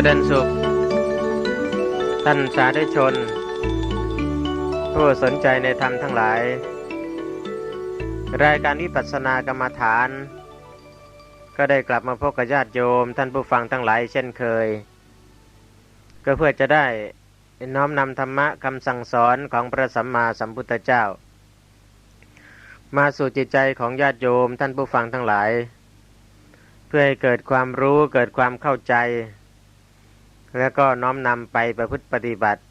จริญสุข ท่านสาธุชน ผู้สนใจในธรรมทั้งหลาย รายการวิปัสสนากรรมฐาน ก็ได้กลับมาพบกับญาติโยม ท่านผู้ฟังทั้งหลายเช่นเคย ก็เพื่อจะได้น้อมนำธรรมะคำสั่งสอนของพระสัมมาสัมพุทธเจ้า มาสู่จิตใจของญาติโยมท่านผู้ฟังทั้งหลายเพื่อให้เกิดความรู้เกิดความเข้าใจ แล้วก็น้อมนำไปประพฤติปฏิบัติ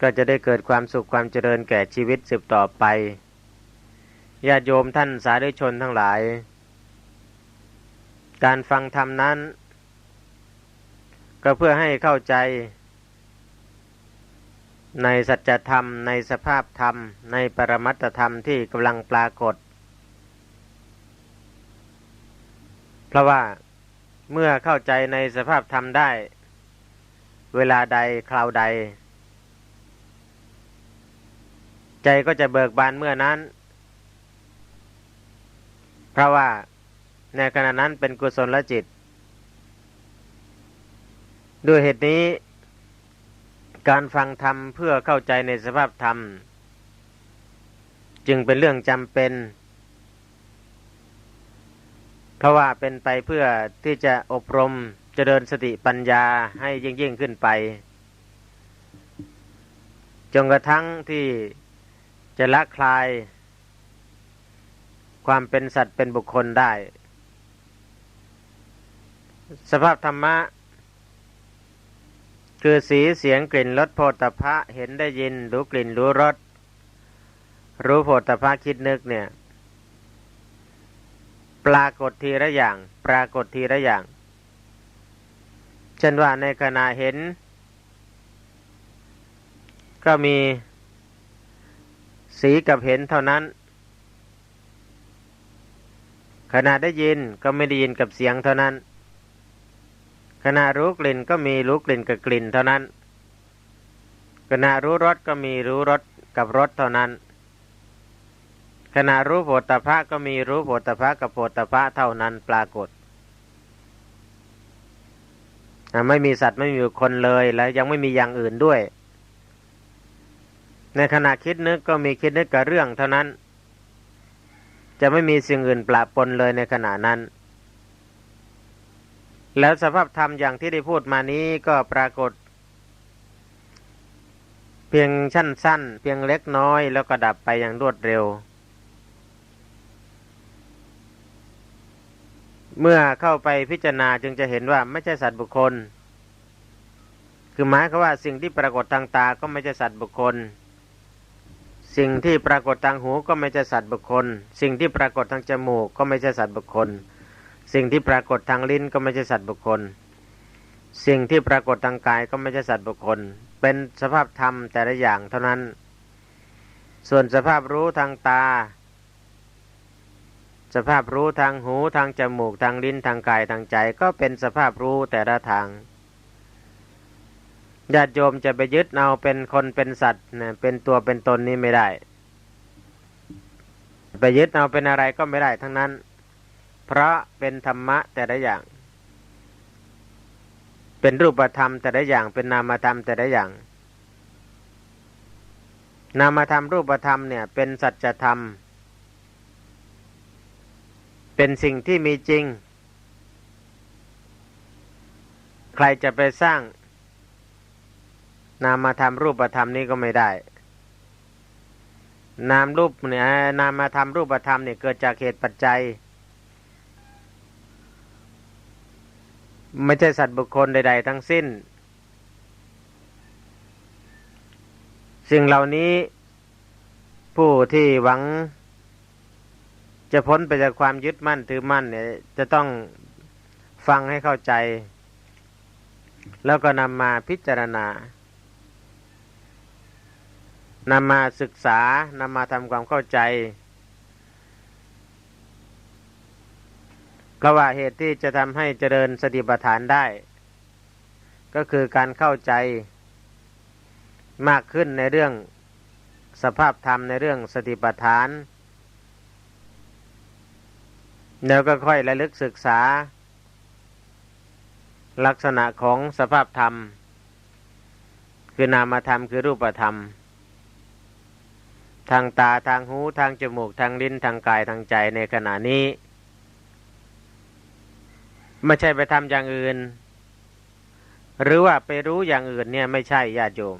ก็จะได้เกิดความสุขความเจริญแก่ชีวิตสืบต่อไปญาติโยมท่านสาธุชนทั้งหลาย การฟังธรรมนั้น ก็เพื่อให้เข้าใจ ในสัจธรรม ในสภาพธรรม ในปรมัตธรรมที่กำลังปรากฏ เพราะว่า เมื่อเข้าใจในสภาพธรรมได้ เวลาใดคราวใด ใจก็จะเบิกบานเมื่อนั้น เพราะว่าในขณะนั้นเป็นกุศลจิต ด้วยเหตุนี้ การฟังธรรมเพื่อเข้าใจในสภาพธรรม จึงเป็นเรื่องจำเป็น เพราะว่าเป็นไปเพื่อที่จะอบรมเจริญสติปัญญาให้ยิ่งยิ่งขึ้นไป จนกระทั่งที่จะละคลาย ความเป็นสัตว์เป็นบุคคลได้ สภาพธรรมะ คือสีเสียงกลิ่นรสโผฏฐพะเห็นได้ยินรู้กลิ่นรู้รสรู้โผฏฐพะคิดนึกเนี่ย ปรากฏทีละอย่าง ปรากฏทีละอย่างเช่นว่าในขณะเห็น ก็มีสีกับเห็นเท่านั้น ขณะได้ยินก็ไม่ได้ยินกับเสียงเท่านั้น ขณะรู้กลิ่นก็มีรู้กลิ่นกับกลิ่นเท่านั้น ขณะรู้รสก็มีรู้รสกับรสเท่านั้น ขณะรู้โผฏฐพะก็มีรู้โผฏฐพะกับโผฏฐพะเท่านั้นปรากฏไม่มีสัตว์ไม่มีคนเลยแล้วยังไม่มีอย่างอื่นด้วย ในขณะคิดนึกก็มีคิดนึกกับเรื่องเท่านั้น จะไม่มีสิ่งอื่นปะปนเลยในขณะนั้น แล้วสภาพธรรมอย่างที่ได้พูดมานี้ก็ปรากฏ เพียงชั้นสั้น เพียงเล็กน้อยแล้วก็ดับไปอย่างรวดเร็ว เมื่อเข้าไปพิจารณาจึงจะเห็นว่าไม่ใช่สัตว์บุคคล คือหมายคือว่าสิ่งที่ปรากฏทางตาก็ไม่ใช่สัตว์บุคคล สิ่งที่ปรากฏทางหูก็ไม่ใช่สัตว์บุคคล สิ่งที่ปรากฏทางจมูกก็ไม่ใช่สัตว์บุคคล สิ่งที่ปรากฏทางลิ้นก็ไม่ใช่สัตว์บุคคล สิ่งที่ปรากฏทางกายก็ไม่ใช่สัตว์บุคคล เป็นสภาพธรรมแต่ละอย่างเท่านั้น ส่วนสภาพรู้ทางตา สภาพรู้ทางหูทางจมูกทางลิ้นทางกายทางใจ ก็เป็นสภาพรู้แต่ละทางญาติโยมจะไปยึดเอาเป็นคนเป็นสัตว์นะเป็นตัวเป็นตนนี้ไม่ได้ ไปยึดเอาเป็นอะไรก็ไม่ได้ทั้งนั้น เพราะเป็นธรรมะแต่ละอย่าง เป็นรูปธรรมแต่ละอย่างเป็นนามธรรมแต่ละอย่าง นามธรรมรูปธรรมเนี่ยเป็นสัจธรรม เป็นสิ่งที่มีจริง ใครจะไปสร้าง นามธรรมรูปธรรมนี้ก็ไม่ได้ นามรูปเนี่ยนามธรรมรูปธรรมเนี่ยเกิดจากเหตุปัจจัย ไม่ใช่สัตว์บุคคลใด ๆ ทั้งสิ้น สิ่งเหล่านี้ผู้ที่หวัง จะพ้นไปจากความยึดมั่นถือมั่นเนี่ย จะต้องฟังให้เข้าใจ แล้วก็นำมาพิจารณานำมาศึกษานำมาทำความเข้าใจเพราะว่าเหตุที่จะทำให้เจริญสติปัฏฐานได้ ก็คือการเข้าใจมากขึ้นในเรื่องสภาพธรรมในเรื่องสติปัฏฐาน แล้วก็ค่อยระลึกศึกษา ลักษณะของสภาพธรรม คือนามธรรมคือรูปธรรม ทางตาทางหูทางจมูกทางลิ้นทางกายทางใจในขณะนี้ ไม่ใช่ไปทำอย่างอื่น หรือว่าไปรู้อย่างอื่นเนี่ยไม่ใช่ญาติโยม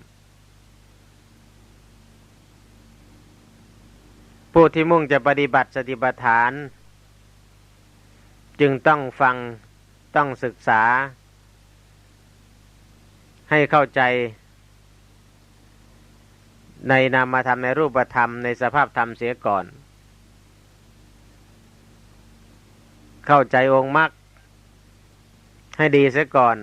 ผู้ที่มุ่งจะปฏิบัติสติปัฏฐาน จึงต้องฟังต้องศึกษา ให้เข้าใจ ในนามธรรมในรูปธรรมในสภาพธรรมเสียก่อน เข้าใจองค์มรรคให้ดีเสียก่อน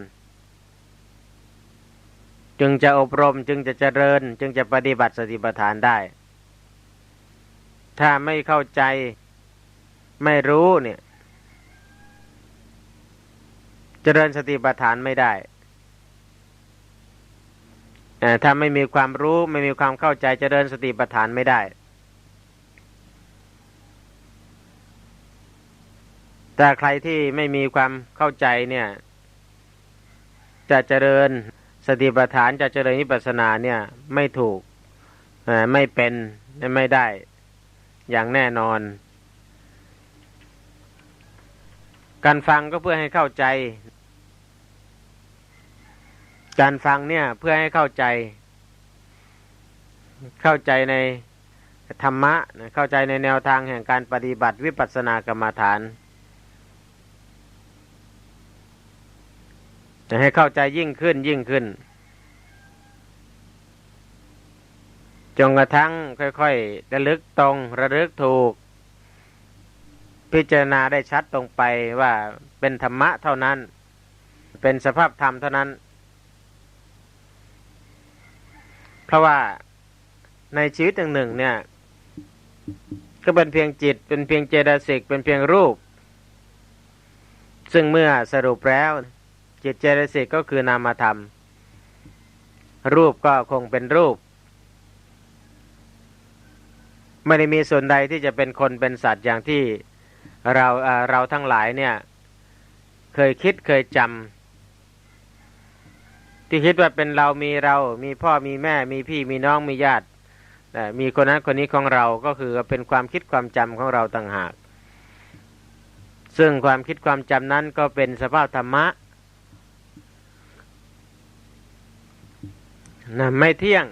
จึงจะอบรมจึงจะเจริญ จึงจะปฏิบัติสติปัฏฐานได้ ถ้าไม่เข้าใจไม่รู้เนี่ย เจริญสติปัฏฐานไม่ได้ถ้าไม่มีความรู้ไม่มีความเข้าใจเจริญสติปัฏฐานไม่ได้ แต่ใครที่ไม่มีความเข้าใจเนี่ย จะเจริญสติปัฏฐานจะเจริญนิพพานาเนี่ยไม่ถูกไม่เป็นไม่ได้อย่างแน่นอน การฟังก็เพื่อให้เข้าใจ การฟังเนี่ยเพื่อให้เข้าใจ เข้าใจในธรรมะ เข้าใจในแนวทางแห่งการปฏิบัติวิปัสสนากรรมฐานจะให้เข้าใจยิ่งขึ้นยิ่งขึ้นจงกระทั่งค่อยๆระลึกตรงระลึกถูก พิจารณาได้ชัดตรงไปว่าเป็นธรรมะเท่านั้น เป็นสภาพธรรมเท่านั้น เพราะว่าในชีวิตหนึ่งหนึ่งเนี่ย ก็เป็นเพียงจิต เป็นเพียงเจตสิก เป็นเพียงรูป ซึ่งเมื่อสรุปแล้ว จิตเจตสิกก็คือนามธรรม รูปก็คงเป็นรูป ไม่ได้มีส่วนใดที่จะเป็นคนเป็นสัตว์อย่างที่ เราเราทั้งหลายเนี่ยเคยคิดเคยจำที่คิดว่าเป็นเรามีเรา มีพ่อมีแม่ มีพี่มีน้องมีญาติมีคนนั้นคนนี้ของเราก็คือเป็นความคิดความจำของเราต่างหาก ซึ่งความคิดความจำนั้นก็เป็นสภาพธรรมะนะไม่เที่ยง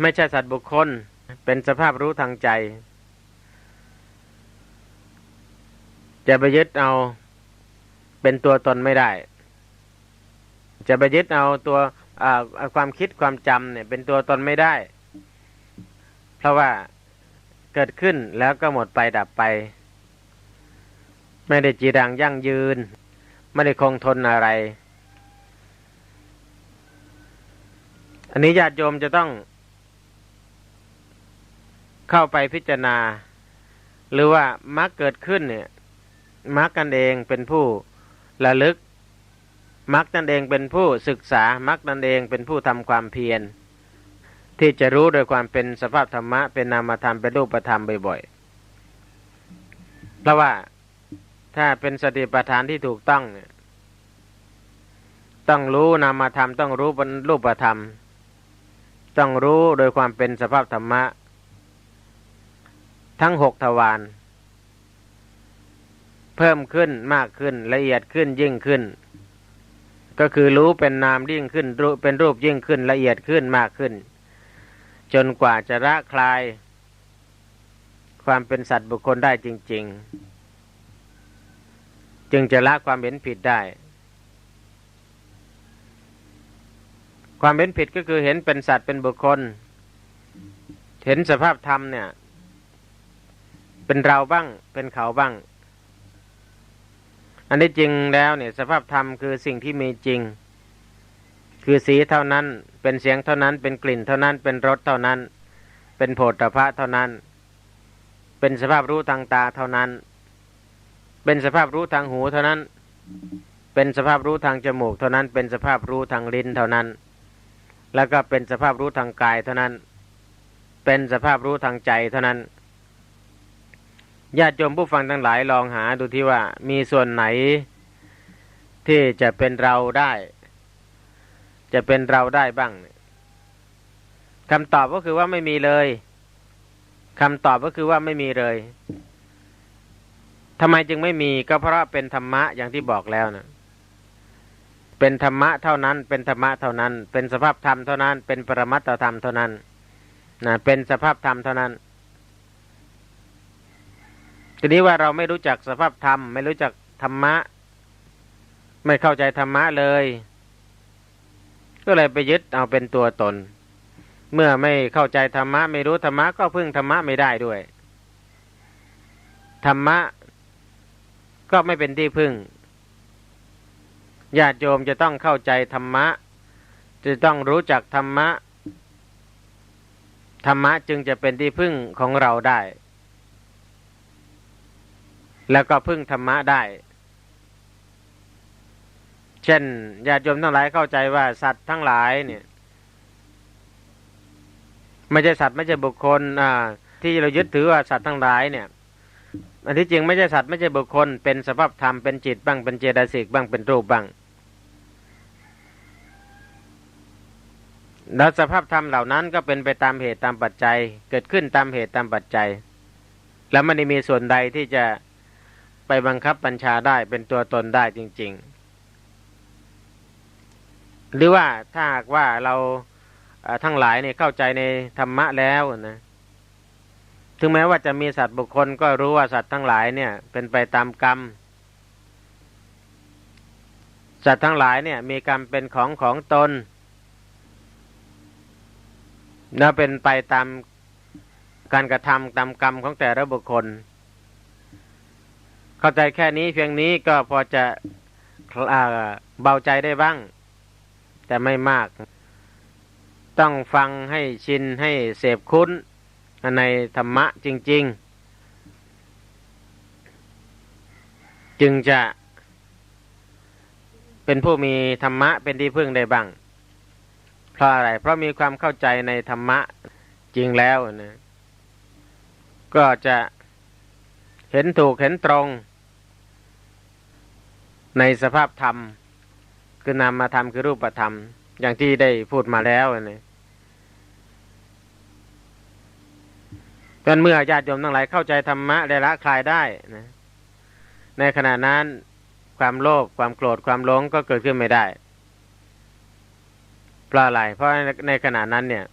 ไม่ใช่สัตว์บุคคล เป็นสภาพรู้ทางใจ จะไปยึดเอาเป็นตัวตนไม่ได้ จะไปยึดเอาตัวความคิดความจำเนี่ย เป็นตัวตนไม่ได้ เพราะว่าเกิดขึ้นแล้วก็หมดไปดับไป ไม่ได้จีรังยั่งยืน ไม่ได้คงทนอะไร อันนี้ญาติโยมจะต้อง เข้าไปพิจารณา หรือว่ามรรคเกิดขึ้นเนี่ย มรรคกันเองเป็นผู้ระลึกมักนั่นเองเป็นผู้ศึกษามักนั่นเองเป็นผู้ทำความเพียร ที่จะรู้โดยความเป็นสภาพธรรมะเป็นนามธรรมเป็นรูปธรรมบ่อยๆ เพราะว่าถ้าเป็นสติปัฏฐานที่ถูกต้องเนี่ยต้องรู้นามธรรมต้องรู้เป็นรูปธรรม ต้องรู้โดยความเป็นสภาพธรรมะ ทั้งหกทวาร เพิ่มขึ้นมากขึ้นละเอียดขึ้นยิ่งขึ้น ก็คือรู้เป็นนามยิ่งขึ้นรูเป็นรูปยิ่งขึ้นละเอียดขึ้นมากขึ้น จนกว่าจะละคลาย ความเป็นสัตว์บุคคลได้จริง ๆ จึงจะละความเห็นผิดได้ ความเห็นผิดก็คือเห็นเป็นสัตว์เป็นบุคคล เห็นสภาพธรรมเนี่ย เป็นเราบ้างเป็นเขาบ้าง อันนี้จริงแล้วเนี่ยสภาพธรรมคือสิ่งที่มีจริง คือสีเท่านั้น เป็นเสียงเท่านั้น เป็นกลิ่นเท่านั้น เป็นรสเท่านั้น เป็นโผฏฐพะเท่านั้น เป็นสภาพรู้ทางตาเท่านั้น เป็นสภาพรู้ทางหูเท่านั้น เป็นสภาพรู้ทางจมูก เท่านั้น เป็นสภาพรู้ทางลิ้นเท่านั้น แล้วก็เป็นสภาพรู้ทางกายเท่านั้น เป็นสภาพรู้ทางใจเท่านั้น ญาติโยมผู้ฟังทั้งหลายลองหาดูที่ว่ามีส่วนไหนที่จะเป็นเราได้ จะเป็นเราได้บ้างคำตอบก็คือว่าไม่มีเลยคำตอบก็คือว่าไม่มีเลยทำไมจึงไม่มีก็เพราะเป็นธรรมะอย่างที่บอกแล้วนะเป็นธรรมะเท่านั้น เป็นธรรมะเท่านั้น เป็นสภาพธรรมเท่านั้น เป็นปรมัตธรรมเท่านั้นนะเป็นสภาพธรรมเท่านั้น ทีนี้ว่าเราไม่รู้จักสภาพธรรม ไม่รู้จักธรรมะ ไม่เข้าใจธรรมะเลย ก็เลยไปยึดเอาเป็นตัวตน เมื่อไม่เข้าใจธรรมะ ไม่รู้ธรรมะก็พึ่งธรรมะไม่ได้ด้วย ธรรมะ ก็ไม่เป็นที่พึ่งญาติโยมจะต้องเข้าใจธรรมะ จะต้องรู้จักธรรมะ ธรรมะจึงจะเป็นที่พึ่งของเราได้ แล้วก็พึ่งธรรมะได้ เช่นญาติโยมทั้งหลายเข้าใจว่าสัตว์ทั้งหลายเนี่ยไม่ใช่สัตว์ไม่ใช่บุคคล อ่า ที่เรายึดถือว่าสัตว์ทั้งหลายเนี่ย อันที่จริงไม่ใช่สัตว์ไม่ใช่บุคคล เป็นสภาพธรรมเป็นจิตบ้างเป็นเจตสิกบ้างเป็นรูปบ้างแล้วสภาพธรรมเหล่านั้นก็เป็นไปตามเหตุตามปัจจัย เกิดขึ้นตามเหตุตามปัจจัย แล้วไม่ได้มีส่วนใดที่จะ ไปบังคับบัญชาได้เป็นตัวตนได้จริง ๆ หรือว่าถ้าหากว่าเราทั้งหลายเนี่ยเข้าใจในธรรมะแล้วนะถึงแม้ว่าจะมีสัตว์บุคคลก็รู้ว่าสัตว์ทั้งหลายเนี่ย เป็นไปตามกรรม สัตว์ทั้งหลายเนี่ย มีกรรมเป็นของของตนนะเป็นไปตามการกระทำตามกรรมของแต่ละบุคคล เข้าใจแค่นี้เพียงนี้ก็พอจะเบาใจได้บ้าง แต่ไม่มาก ต้องฟังให้ชินให้เสพคุ้น ในธรรมะจริง ๆ จึงจะเป็นผู้มีธรรมะเป็นที่พึ่งได้บ้าง เพราะอะไร เพราะมีความเข้าใจในธรรมะจริงแล้วนะ ก็จะเห็นถูกเห็นตรง ในสภาพธรรม คือนามธรรมคือรูปธรรม อย่างที่ได้พูดมาแล้วนะจนเมื่อญาติโยมทั้งหลายเข้าใจธรรมะได้ละคลายได้นะในขณะนั้นความโลภความโกรธความหลงก็เกิดขึ้นไม่ได้เพราะอะไรเพราะในขณะนั้นเนี่ย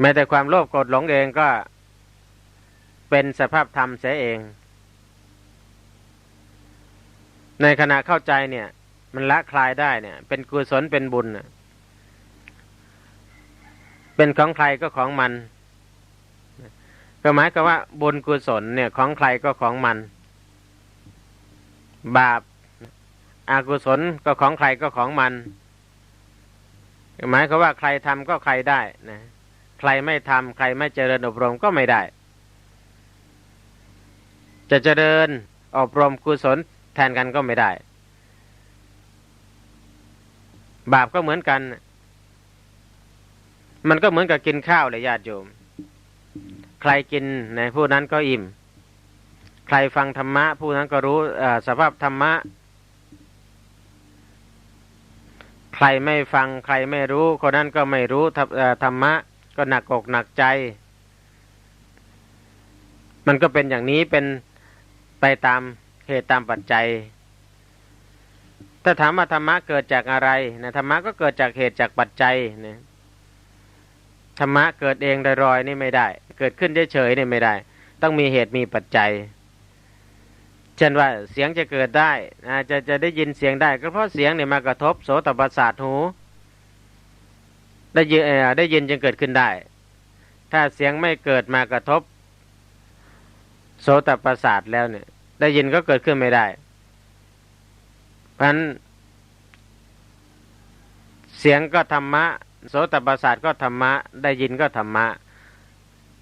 แม้แต่ความโลภโกรธหลงเองก็เป็นสภาพธรรมเสียเอง ในขณะเข้าใจเนี่ย มันละคลายได้เนี่ย เป็นกุศลเป็นบุญเป็นของใครก็ของมันก็หมายก็ว่าบุญกุศลเนี่ยของใครก็ของมัน บาปอากุศลก็ของใครก็ของมัน หมายก็ว่าใครทำก็ใครได้นะใครไม่ทำใครไม่เจริญอบรมก็ไม่ได้ จะเจริญอบรมกุศล แทนกันก็ไม่ได้ บาปก็เหมือนกัน มันก็เหมือนกับกินข้าวเลยญาติโยม ใครกินในผู้นั้นก็อิ่ม ใครฟังธรรมะ ผู้นั้นก็รู้สภาพธรรมะ ใครไม่ฟังใครไม่รู้ คนนั้นก็ไม่รู้ธรรมะ ก็หนักอกหนักใจมันก็เป็นอย่างนี้เป็นไปตาม เหตุตามปัจจัย ถ้าถามว่าธรรมะเกิดจากอะไรนะธรรมะก็เกิดจากเหตุจากปัจจัยนะธรรมะเกิดเองลอยๆนี่ไม่ได้ เกิดขึ้นเฉยๆนี่ไม่ได้ ต้องมีเหตุมีปัจจัยเช่นว่าเสียงจะเกิดได้จะจะได้ยินเสียงได้ ก็เพราะเสียงเนี่ยมากระทบโสตประสาทหู ได้ยินได้ยินจึงเกิดขึ้นได้ ถ้าเสียงไม่เกิดมากระทบ โสตประสาทแล้วเนี่ย ได้ยินก็เกิดขึ้นไม่ได้ เพราะนั้น เสียงก็ธรรมะ โสตประสาทก็ธรรมะ ได้ยินก็ธรรมะ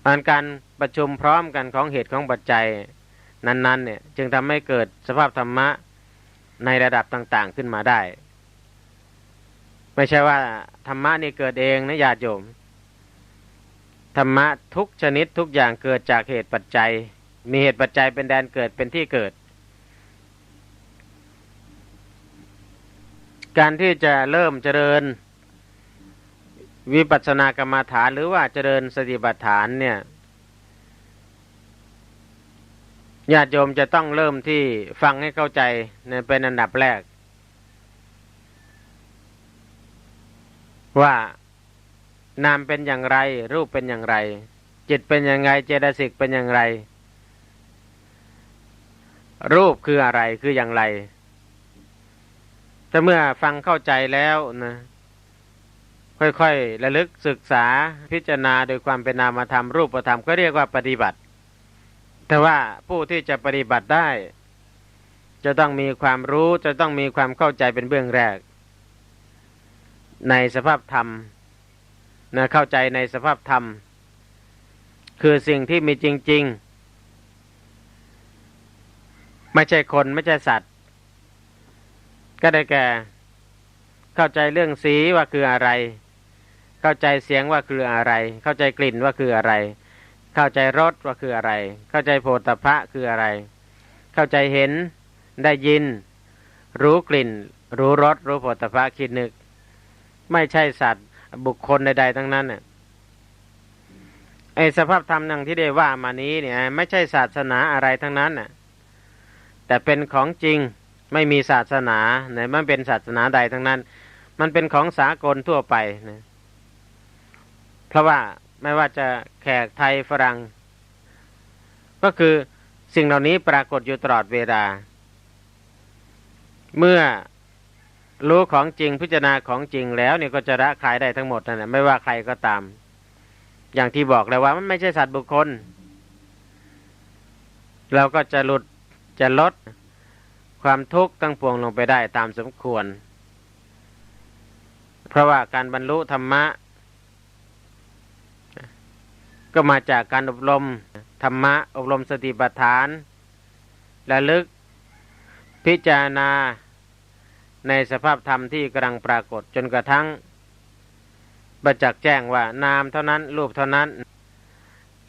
มันการประชุมพร้อมกันของเหตุของปัจจัยนั้น ๆ เนี่ย จึงทำให้เกิดสภาพธรรมะในระดับต่างๆขึ้นมาได้ ไม่ใช่ว่าธรรมะนี่เกิดเองนะญาติโยมธรรมะทุกชนิดทุกอย่างเกิดจากเหตุปัจจัย มีเหตุปัจจัยเป็นแดนเกิดเป็นที่เกิด การที่จะเริ่มเจริญวิปัสสนากรรมฐานหรือว่าเจริญสติปัฏฐานเนี่ยญาติโยมจะต้องเริ่มที่ฟังให้เข้าใจเป็นอันดับแรก ว่านามเป็นอย่างไร รูปเป็นอย่างไร จิตเป็นอย่างไร เจตสิกเป็นอย่างไร รูปคืออะไรคืออย่างไรแต่เมื่อฟังเข้าใจแล้วนะ ค่อยๆระลึกศึกษาพิจารณาโดยความเป็นนามธรรมรูปธรรมก็เรียกว่าปฏิบัติ แต่ว่าผู้ที่จะปฏิบัติได้ จะต้องมีความรู้จะต้องมีความเข้าใจเป็นเบื้องแรก ในสภาพธรรมนะเข้าใจในสภาพธรรม คือสิ่งที่มีจริง ๆ ไม่ใช่คนไม่ใช่สัตว์ ก็ได้แก่ เข้าใจเรื่องสีว่าคืออะไร เข้าใจเสียงว่าคืออะไร เข้าใจกลิ่นว่าคืออะไร เข้าใจรสว่าคืออะไร เข้าใจโผฏฐะคืออะไร เข้าใจเห็นได้ยิน รู้กลิ่น รู้รสรู้โผฏฐะคิดนึก ไม่ใช่สัตว์บุคคลใด ๆ ทั้งนั้นเนี่ยไอสภาพธรรมนั่งที่ได้ว่ามานี้เนี่ย ไม่ใช่ศาสนาอะไรทั้งนั้นน่ะ แต่เป็นของจริงไม่มีศาสนาไหนมันเป็นศาสนาใดทั้งนั้น มันเป็นของสากลทั่วไปนะเพราะว่าไม่ว่าจะแขกไทยฝรั่งก็คือสิ่งเหล่านี้ปรากฏอยู่ตลอดเวลา เมื่อรู้ของจริงพิจารณาของจริงแล้วเนี่ยก็จะละคลายได้ทั้งหมดนั่นแหละไม่ว่าใครก็ตาม อย่างที่บอกแล้วว่ามันไม่ใช่สัตว์บุคคล เราก็จะหลุด จะลดความทุกข์ตั้งปวงลงไปได้ตามสมควร เพราะว่าการบรรลุธรรมะ ก็มาจากการอบรมธรรมะ อบรมสติปัฏฐานและลึกพิจารณาในสภาพธรรมที่กำลังปรากฏจนกระทั่งประจักษ์แจ้งว่านามเท่านั้นรูปเท่านั้น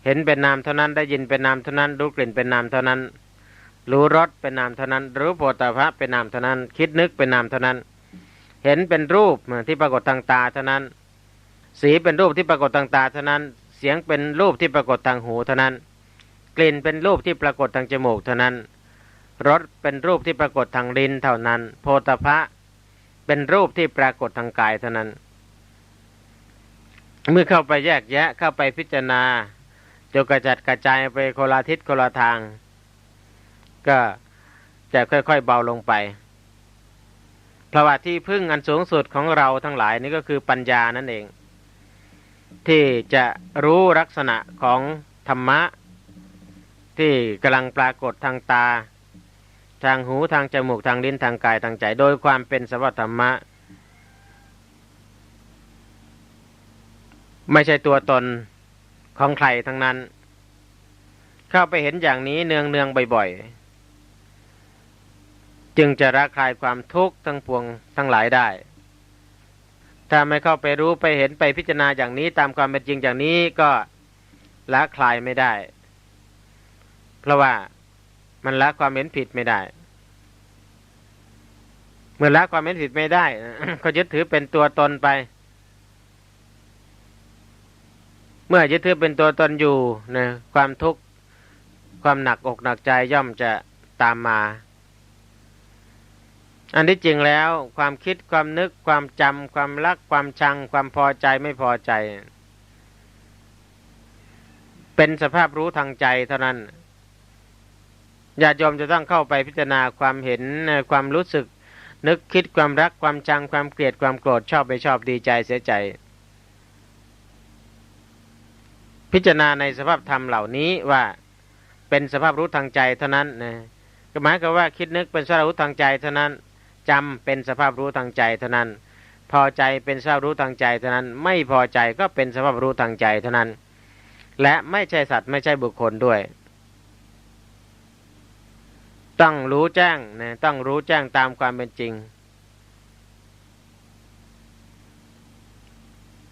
เห็นเป็นนามเท่านั้นได้ยินเป็นนามเท่านั้น รู้กลิ่นเป็นนามเท่านั้น รู้รสเป็นนามเท่านั้น รู้โพธพะเป็นนามเท่านั้น คิดนึกเป็นนามเท่านั้น เห็นเป็นรูปที่ปรากฏทางตาเท่านั้น สีเป็นรูปที่ปรากฏทางตาเท่านั้น เสียงเป็นรูปที่ปรากฏทางหูเท่านั้น กลิ่นเป็นรูปที่ปรากฏทางจมูกเท่านั้นรสเป็นรูปที่ปรากฏทางลิ้นเท่านั้น โพธพะเป็นรูปที่ปรากฏทางกายเท่านั้น เมื่อเข้าไปแยกแยะเข้าไปพิจารณาจะกระจัดกระจายไปโคลาทิศโคลาทาง ก็จะค่อยๆเบาลงไปเพราะว่าที่พึ่งอันสูงสุดของเราทั้งหลายนี่ก็คือปัญญานั่นเอง ที่จะรู้ลักษณะของธรรมะ ที่กำลังปรากฏทางตา ทางหูทางจมูกทางลิ้นทางกายทางใจ โดยความเป็นสวัสธรรมะ ไม่ใช่ตัวตนของใครทั้งนั้น เข้าไปเห็นอย่างนี้เนืองเนืองบ่อยๆ จึงจะระคลายความทุกข์ทั้งปวงทั้งหลายได้ ถ้าไม่เข้าไปรู้ไปเห็นไปพิจารณาอย่างนี้ตามความเป็นจริงอย่างนี้ก็ละคลายไม่ได้ เพราะว่ามันละความเห็นผิดไม่ได้ เมื่อละความเห็นผิดไม่ได้ก็ยึดถือเป็นตัวตนไป เมื่อยึดถือเป็นตัวตนอยู่นะความทุกข์ความหนักอกหนักใจย่อมจะตามมา อันที่จริงแล้วความคิดความนึกความจำความรักความชัง ความพอใจไม่พอใจ เป็นสภาพรู้ทางใจเท่านั้นญาติโยมจะต้องเข้าไปพิจารณาความเห็นความรู้สึก นึกคิดความรักความชังความเกลียดความโกรธชอบไม่ชอบดีใจเสียใจ พิจารณาในสภาพธรรมเหล่านี้ว่าเป็นสภาพรู้ทางใจเท่านั้นนะหมายความว่าคิดนึกเป็นสภาพรู้ทางใจเท่านั้น จำเป็นสภาพรู้ทางใจเท่านั้น พอใจเป็นสภาพรู้ทางใจเท่านั้น ไม่พอใจก็เป็นสภาพรู้ทางใจเท่านั้น และไม่ใช่สัตว์ไม่ใช่บุคคลด้วย ต้องรู้แจ้งนะต้องรู้แจ้งตามความเป็นจริง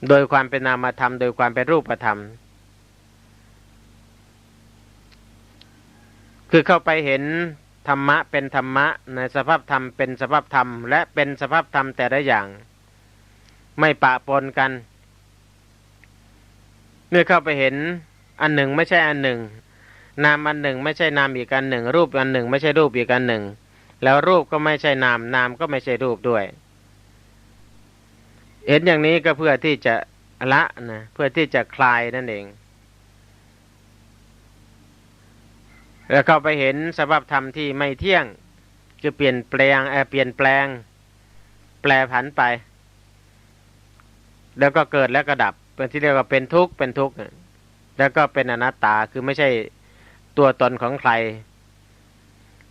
โดยความเป็นนามธรรมโดยความเป็นรูปธรรมคือเข้าไปเห็น ธรรมะเป็นธรรมะในสภาพธรรมเป็นสภาพธรรม และเป็นสภาพธรรมแต่ละอย่าง ไม่ปะปนกัน เมื่อเข้าไปเห็นอันหนึ่งไม่ใช่อันหนึ่ง นามอันหนึ่งไม่ใช่นามอีกอันหนึ่ง รูปอันหนึ่ง ไม่ใช่รูปอีกอันหนึ่ง แล้วรูปก็ไม่ใช่นามนามก็ไม่ใช่รูปด้วย เห็นอย่างนี้ก็เพื่อที่จะละนะเพื่อที่จะคลายนั่นเอง แล้วเข้าไปเห็นสภาพธรรมที่ไม่เที่ยงคือเปลี่ยนแปลงเปลี่ยนแปลง แปลผันไป แล้วก็เกิดแล้วก็ดับ เป็นที่เรียกว่าเป็นทุกข์เป็นทุกข์แล้วก็เป็นอนัตตาคือไม่ใช่ตัวตนของใคร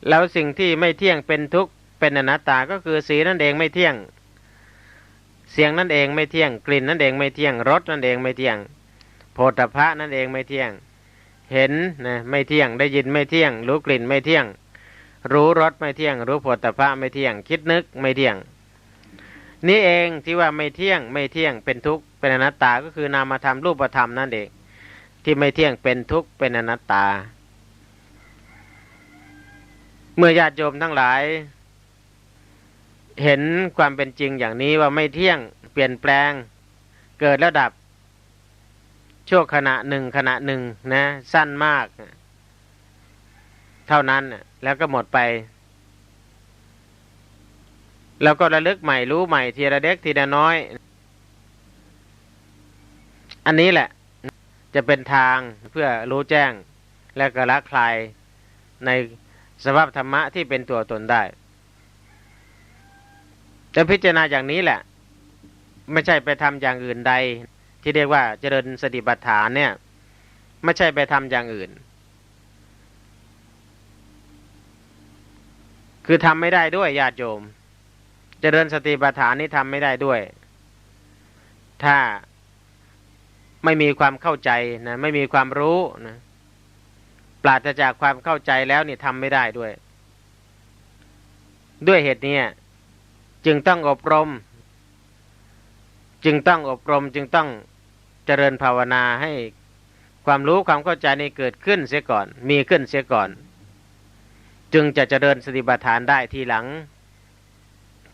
แล้วสิ่งที่ไม่เที่ยงเป็นทุกข์เป็นอนัตตาก็คือสีนั่นเองไม่เที่ยง เสียงนั่นเองไม่เที่ยง กลิ่นนั่นเองไม่เที่ยงรสนั่นเองไม่เที่ยงโพธพะนั่นเองไม่เที่ยง เห็นนะไม่เที่ยงได้ยินไม่เที่ยง รู้กลิ่นไม่เที่ยง รู้รสไม่เที่ยง รู้ผลตภะไม่เที่ยง คิดนึกไม่เที่ยง นี่เองที่ว่าไม่เที่ยงไม่เที่ยงเป็นทุกข์เป็นอนัตตาก็คือนามธรรมรูปธรรมนั่นเองที่ไม่เที่ยงเป็นทุกข์เป็นอนัตตา เมื่อญาติโยมทั้งหลาย เห็นความเป็นจริงอย่างนี้ว่าไม่เที่ยงเปลี่ยนแปลง เกิดแล้วดับ ชั่วขณะหนึ่งขณะหนึ่งนะ สั้นมาก เท่านั้นแล้วก็หมดไป แล้วก็ระลึกใหม่รู้ใหม่ทีละเด็กทีละน้อย อันนี้แหละ จะเป็นทางเพื่อรู้แจ้ง และก็ละคลายในสภาพธรรมะที่เป็นตัวตนได้ จะพิจารณาอย่างนี้แหละ ไม่ใช่ไปทำอย่างอื่นใด ที่เรียกว่าเจริญสติปัฏฐานเนี่ย ไม่ใช่ไปทำอย่างอื่น คือทำไม่ได้ด้วยญาติโยม เจริญสติปัฏฐานนี่ทำไม่ได้ด้วย ถ้าไม่มีความเข้าใจนะไม่มีความรู้นะปราศจากความเข้าใจแล้วนี่ทำไม่ได้ด้วย ด้วยเหตุนี้จึงต้องอบรม จึงต้องอบรมจึงต้อง เจริญภาวนาให้ความรู้ความเข้าใจนี้เกิดขึ้นเสียก่อน มีขึ้นเสียก่อน จึงจะเจริญสติปัฏฐานได้ทีหลัง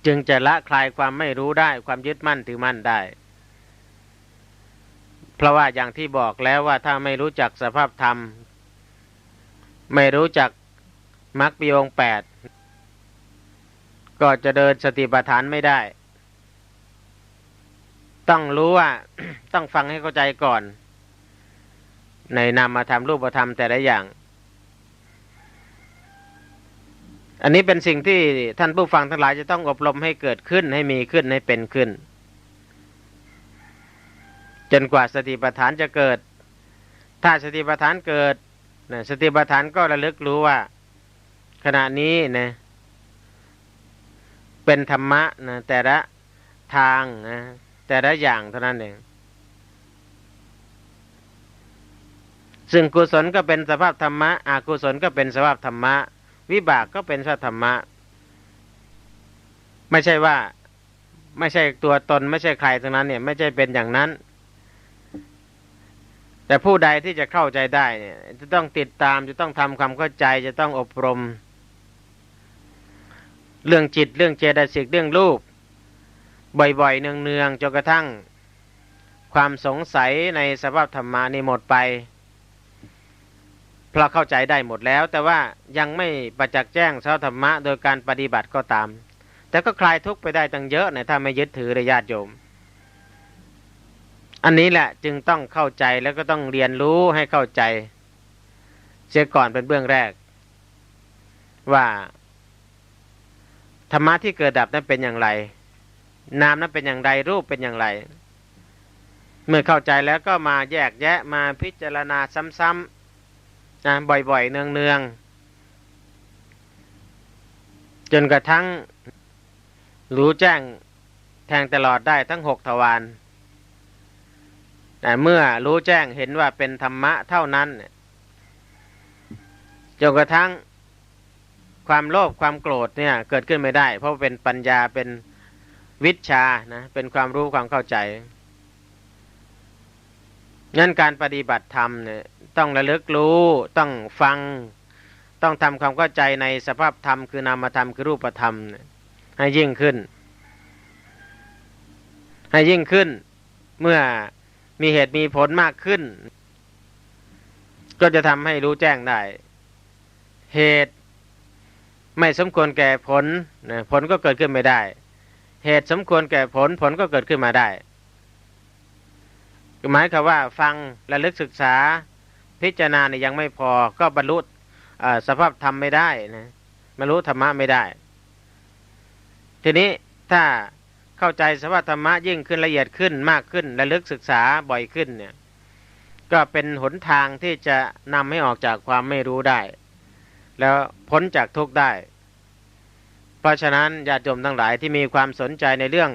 จึงจะละคลายความไม่รู้ได้ความยึดมั่นถือมั่นได้ เพราะว่าอย่างที่บอกแล้วว่าถ้าไม่รู้จักสภาพธรรม ไม่รู้จักมรรคปีองแปดก็จะเดินสติปัฏฐานไม่ได้ ต้องรู้ว่า ต้องฟังให้เข้าใจก่อน ในนามธรรมรูปธรรมแต่ละอย่าง อันนี้เป็นสิ่งที่ท่านผู้ฟังทั้งหลายจะต้องอบรมให้เกิดขึ้นให้มีขึ้นให้เป็นขึ้น จนกว่าสติปัฏฐานจะเกิด ถ้าสติปัฏฐานเกิดนะสติปัฏฐานก็ระลึกรู้ว่า ขณะนี้นะเป็นธรรมะนะแต่ละทางนะ แต่ละอย่างเท่านั้นเอง ซึ่งกุศลก็เป็นสภาพธรรมะอากุศลก็เป็นสภาพธรรมะ วิบากก็เป็นสภาพธรรมะ ไม่ใช่ว่าไม่ใช่ตัวตนไม่ใช่ใครทั้งนั้น เนี่ย ไม่ใช่เป็นอย่างนั้น แต่ผู้ใดที่จะเข้าใจได้เนี่ย จะต้องติดตามจะต้องทำความเข้าใจจะต้องอบรม เรื่องจิตเรื่องเจตสิกเรื่องรูป บ่อยๆ เนืองๆจนกระทั่ง ความสงสัยในสภาพธรรมานี่หมดไป เพราะเข้าใจได้หมดแล้ว แต่ว่ายังไม่ประจักษ์แจ้งสภาพธรรมะโดยการปฏิบัติก็ตาม แต่ก็คลายทุกข์ไปได้ตั้งเยอะนะถ้าไม่ยึดถือระยะโยม อันนี้แหละจึงต้องเข้าใจแล้วก็ต้องเรียนรู้ให้เข้าใจเสียก่อนเป็นเบื้องแรก ว่าธรรมะที่เกิดดับนั้นเป็นอย่างไร นามนั้นเป็นอย่างไรรูปเป็นอย่างไร เมื่อเข้าใจแล้วก็มาแยกแยะมาพิจารณาซ้ำๆนะบ่อยๆ เนืองๆ จนกระทั่งรู้แจ้งแทงตลอดได้ทั้งหกทวารแต่เมื่อรู้แจ้งเห็นว่าเป็นธรรมะเท่านั้นจนกระทั่งความโลภความโกรธเนี่ย เกิดขึ้นไม่ได้ เพราะเป็นปัญญาเป็น วิชานะเป็นความรู้ความเข้าใจงั้นการปฏิบัติธรรมเนี่ยต้องระลึกรู้ต้องฟัง ต้องทำความเข้าใจในสภาพธรรมคือนามธรรมคือรูปธรรมให้ยิ่งขึ้น ให้ยิ่งขึ้น เมื่อมีเหตุมีผลมากขึ้น ก็จะทำให้รู้แจ้งได้ เหตุไม่สมควรแก่ผลนะผลก็เกิดขึ้นไม่ได้ เหตุสมควรแก่ผลผลก็เกิดขึ้นมาได้หมายความว่าฟังและลึกศึกษาพิจารณาเนี่ยยังไม่พอก็บรรลุสภาพธรรมไม่ได้นะบรรลุธรรมะไม่ได้ ทีนี้ถ้าเข้าใจสภาพธรรมะยิ่งขึ้นละเอียดขึ้นมากขึ้นและลึกศึกษาบ่อยขึ้นเนี่ยก็เป็นหนทางที่จะนำให้ออกจากความไม่รู้ได้ แล้วพ้นจากทุกข์ได้ เพราะฉะนั้นญาติโยมทั้งหลายที่มีความสนใจในเรื่อง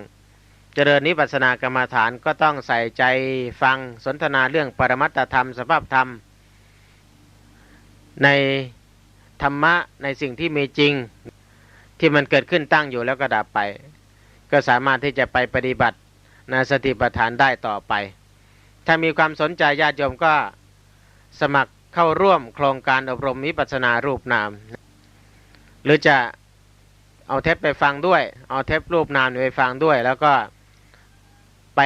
เจริญนิพพานกรรมฐานก็ต้องใส่ใจฟังสนทนาเรื่องปรมัตถธรรมสภาพธรรม ในธรรมะในสิ่งที่มีจริงที่มันเกิดขึ้นตั้งอยู่แล้วก็ดับไป ก็สามารถที่จะไปปฏิบัติในสติปัฏฐานได้ต่อไป ถ้ามีความสนใจญาติโยมก็สมัครเข้าร่วมโครงการอบรมวิปัสสนารูปนาม หรือจะ เอาเทปไปฟังด้วย เอาเทปรูปนามไปฟังด้วย แล้วก็ไป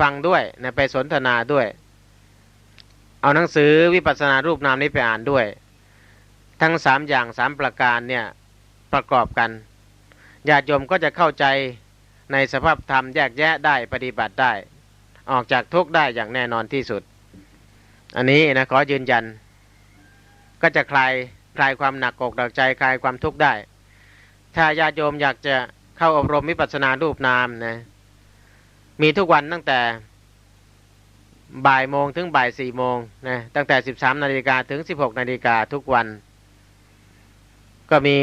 ฟังด้วยนะไปสนทนาด้วย เอาหนังสือวิปัสสนารูปนามนี้ไปอ่านด้วย ทั้งสามอย่างสามประการเนี่ยประกอบกันญาติโยมก็จะเข้าใจในสภาพธรรมแยกแยะได้ปฏิบัติได้ ออกจากทุกข์ได้อย่างแน่นอนที่สุด อันนี้นะขอยืนยัน ก็จะคลายคลายความหนักอกหนักใจคลายความทุกข์ได้ ถ้าญาติโยมอยากจะเข้าอบรมวิปัสสนารูปนามนะมีทุกวันตั้งแต่บ่ายโมงถึงบ่ายสี่โมงนะตั้งแต่สิบสามนาฬิกาถึงสิบหกนาฬิกาทุกวัน ก็มี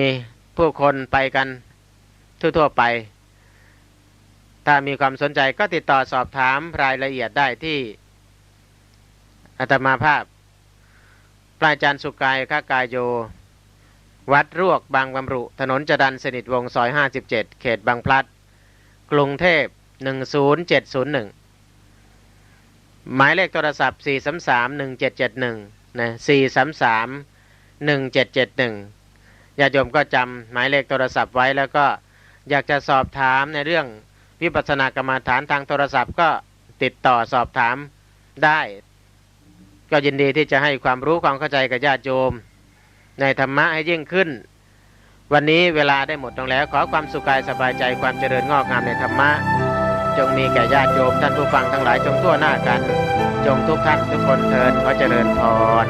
ผู้คนไปกันทั่วๆไป ถ้ามีความสนใจก็ติดต่อสอบถามรายละเอียดได้ที่อาตมาภาพปลายจารย์สุกายค้ากายโย วัดรวกบางบำรุ ถนนจดันสนิทวงซอย 57 เขตบางพลัด กรุงเทพ 10701 หมายเลขโทรศัพท์ 433-1771 นะ 433-1771 ญาติโยมก็จำหมายเลขโทรศัพท์ไว้แล้วก็อยากจะสอบถามในเรื่องวิปัสสนากรรมฐานทางโทรศัพท์ก็ติดต่อสอบถามได้ ก็ยินดีที่จะให้ความรู้ความเข้าใจกับญาติโยม ในธรรมะให้ยิ่งขึ้น วันนี้เวลาได้หมดลงแล้ว ขอความสุขกายสบายใจความเจริญงอกงามในธรรมะ จงมีแก่ญาติโยมท่านผู้ฟังทั้งหลายจงทั่วหน้ากัน จงทุกท่านทุกคนเทินขอเจริญพร